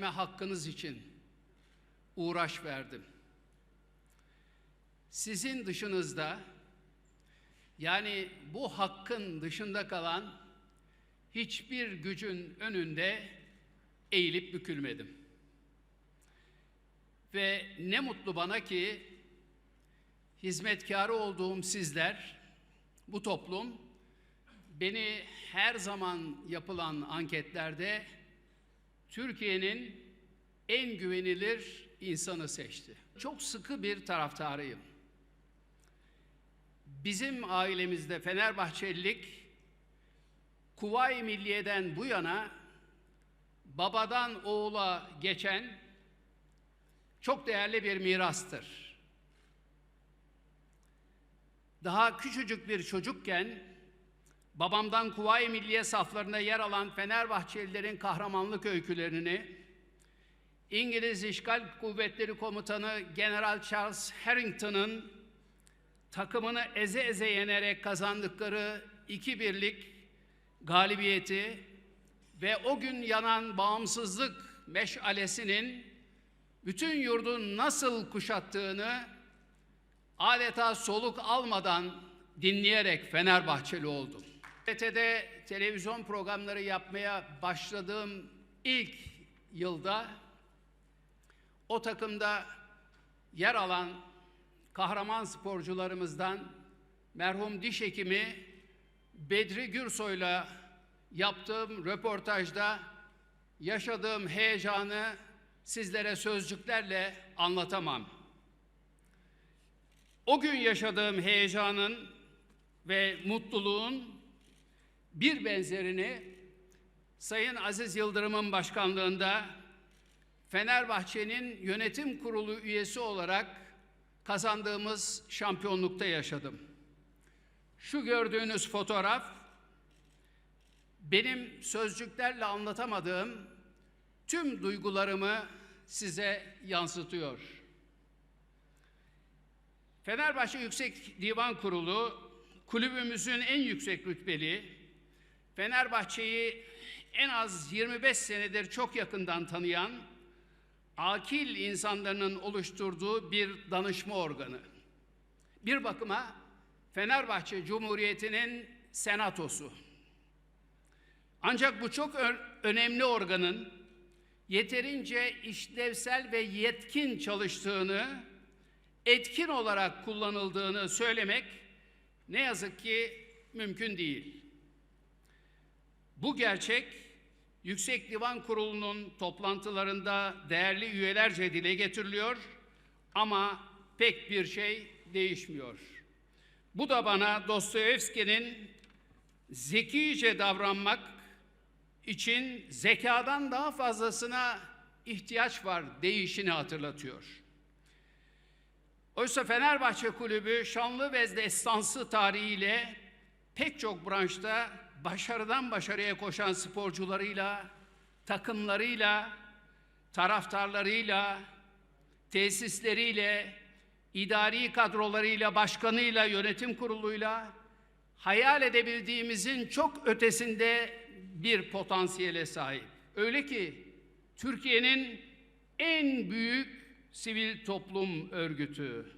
gelme hakkınız için uğraş verdim. Sizin dışınızda yani bu hakkın dışında kalan hiçbir gücün önünde eğilip bükülmedim. Ve ne mutlu bana ki hizmetkarı olduğum sizler, bu toplum beni her zaman yapılan anketlerde Türkiye'nin en güvenilir insanı seçti. Çok sıkı bir taraftarıyım. Bizim ailemizde Fenerbahçelilik Kuvayi Milliye'den bu yana babadan oğula geçen çok değerli bir mirastır. Daha küçücük bir çocukken babamdan Kuvayi Milliye saflarında yer alan Fenerbahçelilerin kahramanlık öykülerini İngiliz İşgal Kuvvetleri Komutanı General Charles Harrington'ın takımını eze eze yenerek kazandıkları iki birlik galibiyeti ve o gün yanan bağımsızlık meşalesinin bütün yurdu nasıl kuşattığını adeta soluk almadan dinleyerek Fenerbahçeli oldum. TRT'de televizyon programları yapmaya başladığım ilk yılda o takımda yer alan kahraman sporcularımızdan merhum diş hekimi Bedri Gürsoy'la yaptığım röportajda yaşadığım heyecanı sizlere sözcüklerle anlatamam. O gün yaşadığım heyecanın ve mutluluğun bir benzerini Sayın Aziz Yıldırım'ın başkanlığında Fenerbahçe'nin yönetim kurulu üyesi olarak kazandığımız şampiyonlukta yaşadım. Şu gördüğünüz fotoğraf benim sözcüklerle anlatamadığım tüm duygularımı size yansıtıyor. Fenerbahçe Yüksek Divan Kurulu kulübümüzün en yüksek rütbeli, Fenerbahçe'yi en az 25 senedir çok yakından tanıyan akil insanların oluşturduğu bir danışma organı. Bir bakıma Fenerbahçe Cumhuriyeti'nin senatosu. Ancak bu çok önemli organın yeterince işlevsel ve yetkin çalıştığını, etkin olarak kullanıldığını söylemek ne yazık ki mümkün değil. Bu gerçek Yüksek Divan Kurulu'nun toplantılarında değerli üyelerce dile getiriliyor ama pek bir şey değişmiyor. Bu da bana Dostoyevski'nin zekice davranmak için zekadan daha fazlasına ihtiyaç var değişini hatırlatıyor. Oysa Fenerbahçe Kulübü şanlı ve destansı tarihiyle pek çok branşta başarıdan başarıya koşan sporcularıyla, takımlarıyla, taraftarlarıyla, tesisleriyle, idari kadrolarıyla, başkanıyla, yönetim kuruluyla hayal edebildiğimizin çok ötesinde bir potansiyele sahip. Öyle ki Türkiye'nin en büyük sivil toplum örgütü,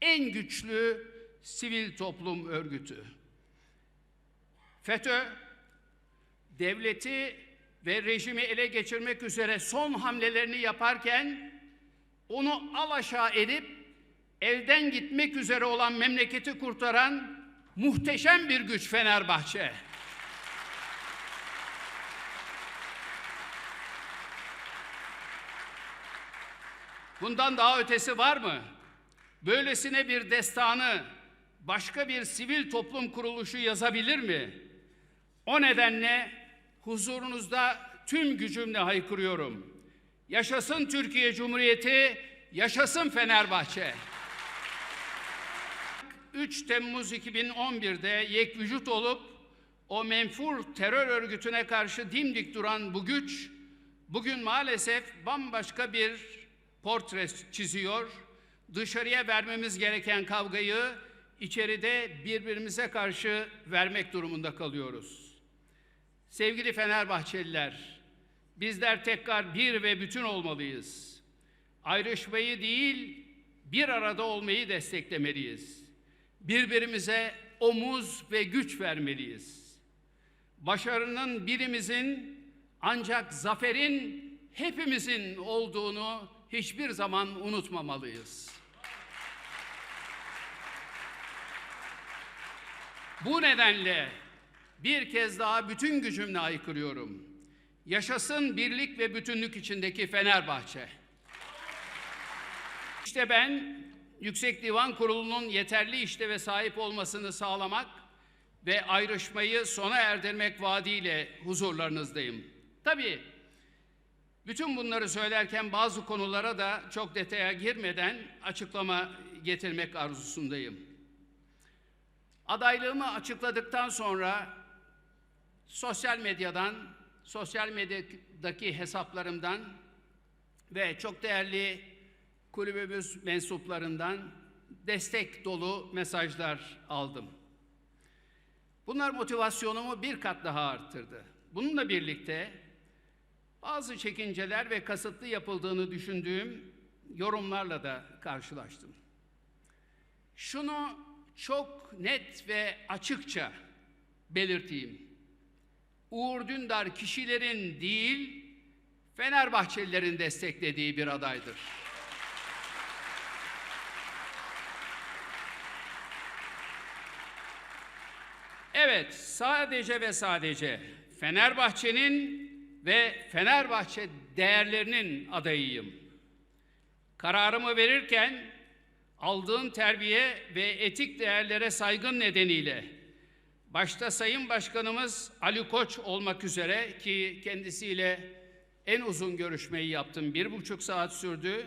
en güçlü sivil toplum örgütü. FETÖ devleti ve rejimi ele geçirmek üzere son hamlelerini yaparken onu alaşağı edip elden gitmek üzere olan memleketi kurtaran muhteşem bir güç Fenerbahçe. Bundan daha ötesi var mı? Böylesine bir destanı başka bir sivil toplum kuruluşu yazabilir mi? O nedenle huzurunuzda tüm gücümle haykırıyorum. Yaşasın Türkiye Cumhuriyeti, yaşasın Fenerbahçe. 3 Temmuz 2011'de yek vücut olup o menfur terör örgütüne karşı dimdik duran bu güç bugün maalesef bambaşka bir portre çiziyor. Dışarıya vermemiz gereken kavgayı içeride birbirimize karşı vermek durumunda kalıyoruz. Sevgili Fenerbahçeliler, Bizler tekrar bir ve bütün olmalıyız. Ayrışmayı değil, bir arada olmayı desteklemeliyiz. Birbirimize omuz ve güç vermeliyiz. Başarının birimizin ancak zaferin hepimizin olduğunu hiçbir zaman unutmamalıyız. Bu nedenle bir kez daha bütün gücümle aykırıyorum. Yaşasın birlik ve bütünlük içindeki Fenerbahçe. İşte ben Yüksek Divan Kurulu'nun yeterli işleve sahip olmasını sağlamak ve ayrışmayı sona erdirmek vaadiyle huzurlarınızdayım. Tabii bütün bunları söylerken bazı konulara da çok detaya girmeden açıklama getirmek arzusundayım. Adaylığımı açıkladıktan sonra sosyal medyadan, sosyal medyadaki hesaplarımdan ve çok değerli kulübümüz mensuplarından destek dolu mesajlar aldım. Bunlar motivasyonumu bir kat daha arttırdı. Bununla birlikte bazı çekinceler ve kasıtlı yapıldığını düşündüğüm yorumlarla da karşılaştım. Şunu çok net ve açıkça belirteyim. Uğur Dündar kişilerin değil, Fenerbahçelilerin desteklediği bir adaydır. Evet, sadece ve sadece Fenerbahçe'nin ve Fenerbahçe değerlerinin adayıyım. Kararımı verirken aldığım terbiye ve etik değerlere saygın nedeniyle başta Sayın Başkanımız Ali Koç olmak üzere ki kendisiyle en uzun görüşmeyi yaptım, bir buçuk saat sürdü.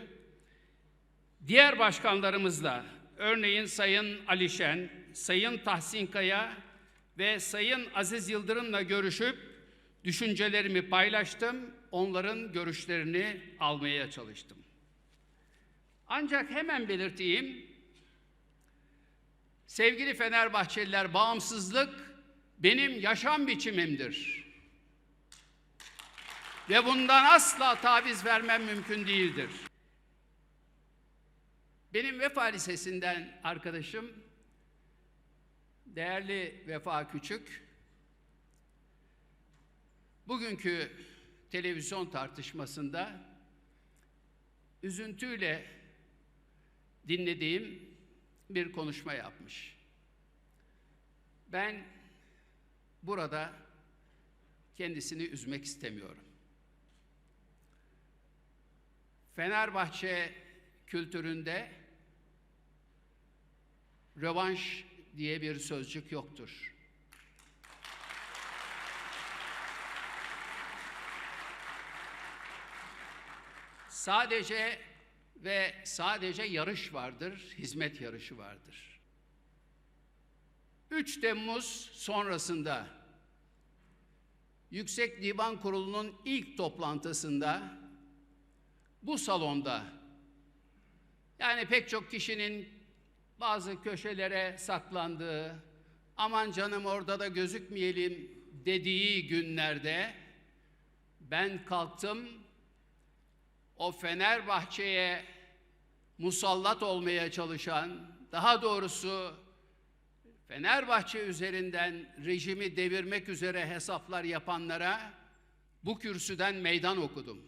Diğer başkanlarımızla, örneğin Sayın Alişen, Sayın Tahsin Kaya ve Sayın Aziz Yıldırım'la görüşüp düşüncelerimi paylaştım, onların görüşlerini almaya çalıştım. Ancak hemen belirteyim, sevgili Fenerbahçeliler, bağımsızlık benim yaşam biçimimdir. Ve bundan asla taviz vermem mümkün değildir. Benim Vefa Lisesi'nden arkadaşım, değerli Vefa Küçük, bugünkü televizyon tartışmasında üzüntüyle dinlediğim bir konuşma yapmış. Ben burada kendisini üzmek istemiyorum. Fenerbahçe kültüründe rövanş diye bir sözcük yoktur. Sadece ve sadece yarış vardır, hizmet yarışı vardır. 3 Temmuz sonrasında Yüksek Divan Kurulu'nun ilk toplantısında bu salonda yani pek çok kişinin bazı köşelere saklandığı, aman canım orada da gözükmeyelim dediği günlerde ben kalktım o Fenerbahçe'ye musallat olmaya çalışan, daha doğrusu Fenerbahçe üzerinden rejimi devirmek üzere hesaplar yapanlara bu kürsüden meydan okudum.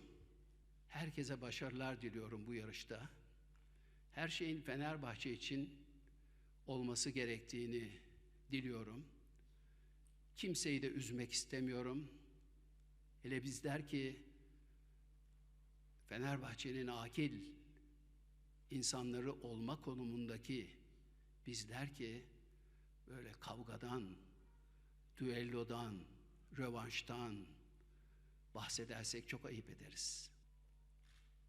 Herkese başarılar diliyorum bu yarışta. Her şeyin Fenerbahçe için olması gerektiğini diliyorum. Kimseyi de üzmek istemiyorum. Hele bizler ki Fenerbahçe'nin akil insanları olma konumundaki bizler ki böyle kavgadan, düellodan, rövanştan bahsedersek çok ayıp ederiz.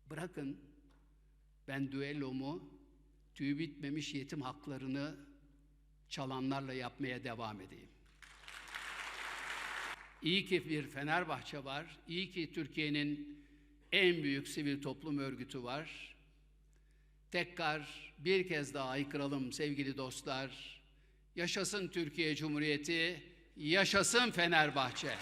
Bırakın ben düellomu tüy bitmemiş yetim haklarını çalanlarla yapmaya devam edeyim. İyi ki bir Fenerbahçe var, iyi ki Türkiye'nin en büyük sivil toplum örgütü var. Tekrar bir kez daha aykıralım sevgili dostlar. Yaşasın Türkiye Cumhuriyeti, yaşasın Fenerbahçe.